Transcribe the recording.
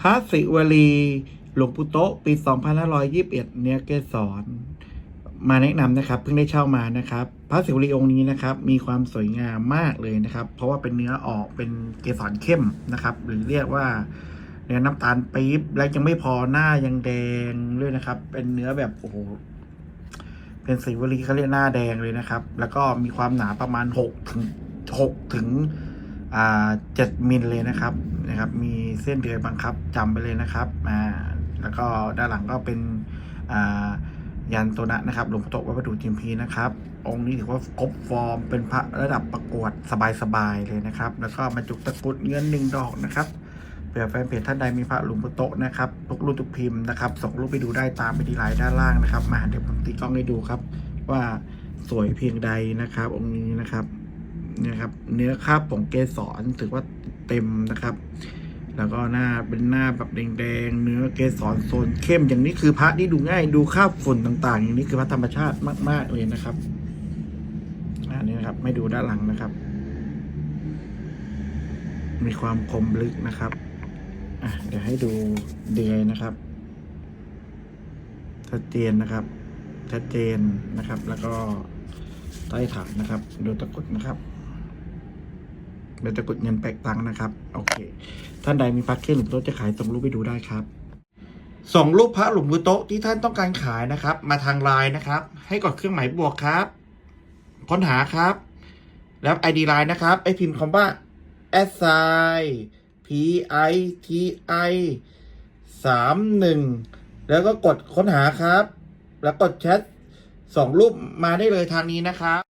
พระศิวลี หลวงปู่โตะปี 2521 เนื้อเกสรมาแนะนำนะครับ เพิ่งได้เช่ามานะครับ พระศิวลีองค์นี้นะครับ มีความสวยงามมากเลยนะครับ เพราะว่าเป็นเนื้อออกเป็นเกสรเข้มนะครับ หรือเรียกว่าเนื้อน้ำตาลปี๊บและยังไม่พอหน้ายังแดงด้วยนะครับ เป็นเนื้อแบบโอ้โหเป็นสีวลีเขาเรียกหน้าแดงเลยนะครับ แล้วก็มีความหนาประมาณหกถึงหกถึงอ่าเจ็ดมิลเลยนะครับ นะครับ มีเส้นเดือยบังคับจำไปเลยนะครับอ่าแล้วก็ด้านหลังก็เป็นอ่ายันตัวนะนะครับหลวงพ่อโตวัดประดูจิมพีนะครับ องค์นี้ถือว่าครบฟอร์มเป็นพระระดับประกวดสบายๆเลยนะครับ แล้วก็มาจุกตะกุดเงินหนึ่งดอกนะครับเผื่อแฟนเพจท่านใดมีพระหลวงปู่โตนะครับทุกรูปทุกพิมพ์นะครับส่งรูปไปดูได้ตามไปที่ไลน์ด้านล่างนะครับ มาเดี๋ยวผมติดกล้องให้ดูครับ ว่าสวยเพียงใดนะครับ องค์นี้นะครับ นี่ยครับ เนื้อคาบของเกสรถือว่าเต็มนะครับ แล้วก็หน้าเป็นหน้าแบบแดงๆ เนื้อเกสรโซนเข้มอย่างนี้คือพระที่ดูง่ายดูคาบฝุ่นต่างๆ อย่างนี้คือพระธรรมชาติมาก ๆเลยนะครับอันนี้นะครับ ไม่ดูด้านหลังนะครับ มีความคมลึกนะครับอะเดี๋ยวให้ดูเดือยนะครับชัดเจนนะครับชัดเจนนะครับ แล้วก็ใต้ฐานนะครับ ดูตะกุดนะครับ เป็นตะกดเงินแปลกตังค์นะครับ โอเค ท่านใดมีพักเครื่องหรือโต๊ะจะขายส่งรูปไปดูได้ครับ ส่งรูปพระหลุมมือโต๊ะที่ท่านต้องการขายนะครับ มาทางไลน์นะครับ ให้กดเครื่องหมายบวกครับ ค้นหาครับ แล้ว ID ไลน์นะครับไอพิมพ์คำว่า s i p i t i สามหนึ่งแล้วก็กดค้นหาครับ แล้วกดแชทสองรูปมาได้เลยทางนี้นะครับ